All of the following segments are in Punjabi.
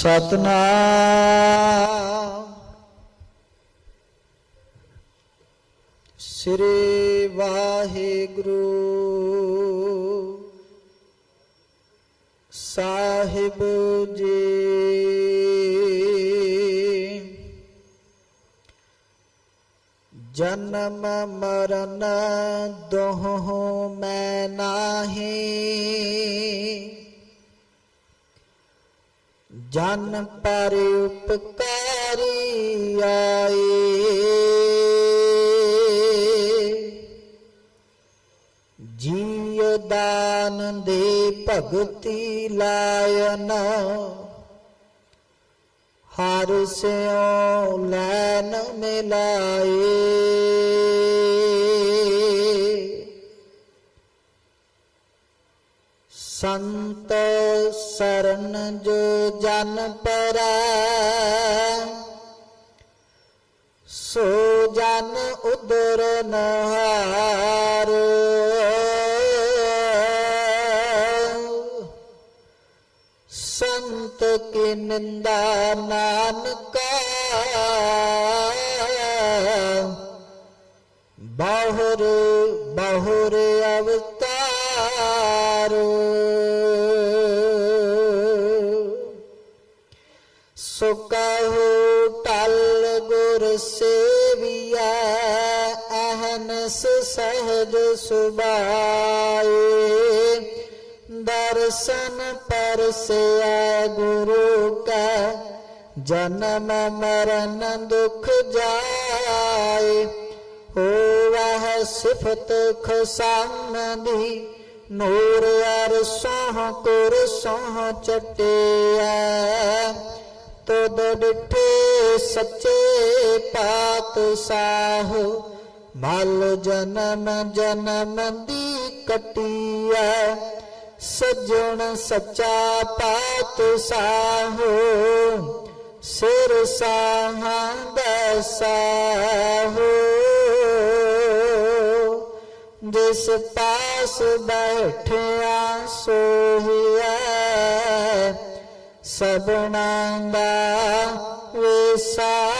ਸਤਨਾਮ। ਸ੍ਰੀ ਵਾਹਿਗੁਰੂ ਸਾਹਿਬ ਜੀ। ਜਨਮ ਮਰਨ ਦੋਹ ਮੈਂ ਨਾਹੀ। ਜਨ ਪਰ ਉਪਕਾਰੀ ਆਏ। ਜੀਵ ਦਾਨ ਦੇ ਭਗਤੀ ਲਾਇਨ ਹਰ ਸਿਉ ਲੈਨ ਮਿਲਾਏ। ਸੰਤ ਸਰਨ ਜੋ ਜਨ ਪਰੈ, ਸੋ ਜਨ ਉਦਰ ਨਹਾਰ। ਸੰਤ ਕੀ ਨਿੰਦਾ ਨਾਨਕਾ, ਬਾਹਰ ਬਾਹਰ ਅਹਨਸ ਸਹਜ ਸੁਭਾਏ, ਦਰਸ਼ਨ ਪਰਸਿਆ ਗੁਰੂ ਕਾ, ਜਨਮ ਮਰਨ ਦੁਖ ਜਾਏ। ਹੋਵਹ ਸਿਫਤ ਖਸਾਨ ਦੀ ਨੂਰ ਅਰ ਸੋਹ ਕੁਰ ਸੋਹ ਚਟਿਆ ਤਦ ਡਿਠੇ ਸੱਚੇ ਪਾਤਸ਼ਾਹ ਮਲ ਜਨਮ ਜਨਮ ਦੀ ਕਟਿਆ ਸਜਣ ਸੱਚਾ ਪਾਤ ਪਾਤਸ਼ਾਹ ਸਿਰ ਸਾਹਾਂ ਦਾ ਜਿਸ ਪਾਸ ਬੈਠਿਆ ਸੋਹਿਆ ਸਭਨਾ ਦਾ ਵਿਸਾਹੋ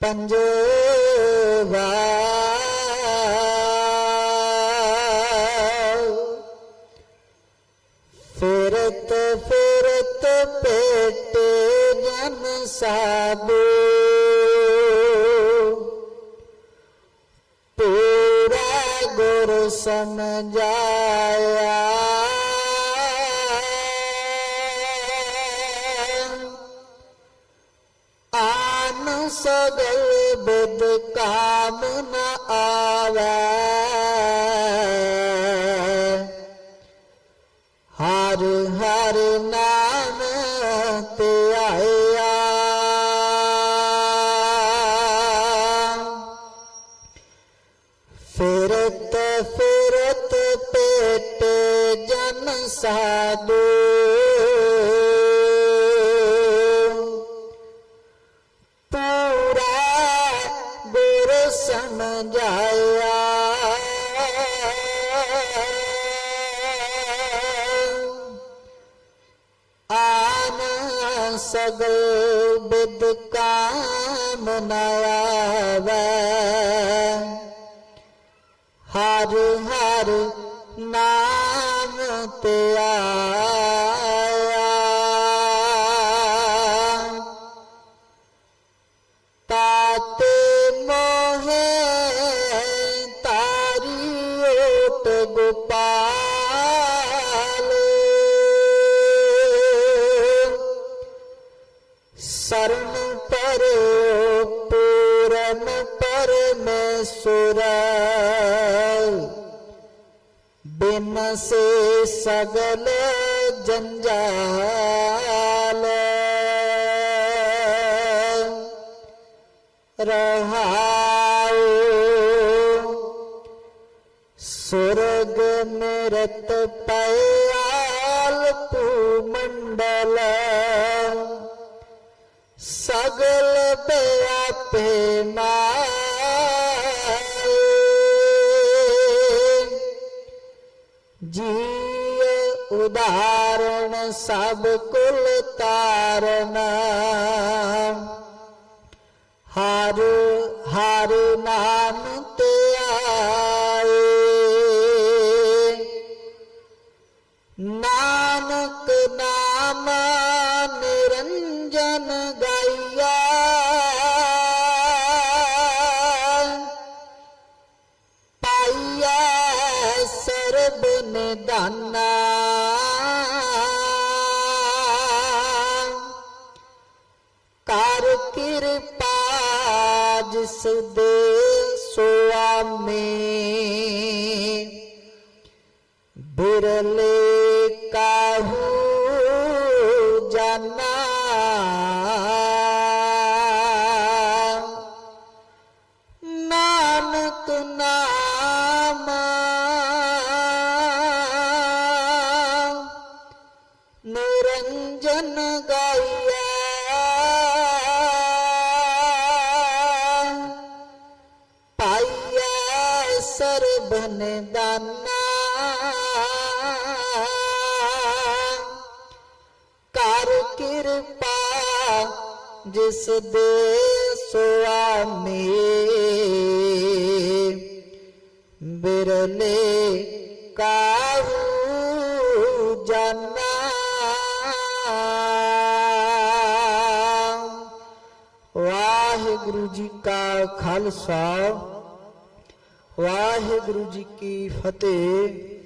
ਪੰਜਵਾ ਫਿਰਤ ਫਿਰਤ ਪੇਟ ਜਨ ਸਾਬੂ। ਪੂਰਾ ਗੁਰ ਸਮਝਾਇਆ। ਆਨ ਸਗਲ ਬਦ ਕਾਮ ਨ ਸਗਲ ਬਿਦ ਕਾਮ ਨਾਵੈ ਹਰ ਹਰ ਨਾਮ ਧਿਆਇਆ ਤਾਤੇ ਮੋਹੇ ਤਾਰੀ ਓਟ ਗੋਪਾਲ बिन से सगल जंजाल रहाओ स्वर्ग में रत पयाल मंडल सगल व्यापे माए ਉਧਾਰਣ ਸਭ ਕੁਲ ਤਾਰਨ ਹਰ ਹਰ ਨਾ ਕਰ ਕਿਰਪਾ ਜਿਸ ਦੇ ਸੁਆਮੀ ਬਿਰਲੇ ਕਾਹੂ ਜਾਨਾ। ਨਾਨਕ ਨਾਮ। ਨਿਰੰਜਨ ਗਾਇਆ ਸਰਬਨ ਦਾਨਾ ਕਰ ਕਿਰਪਾ ਜਿਸ ਦੇ ਸੁਆਮੀ। ਬਿਰਲੇ ਕਾਹੂ ਜਾਨਾ। ਵਾਹਿਗੁਰੂ ਜੀ ਕਾ ਖਾਲਸਾ। ਵਾਹਿਗੁਰੂ ਜੀ ਕੀ ਫਤਿਹ।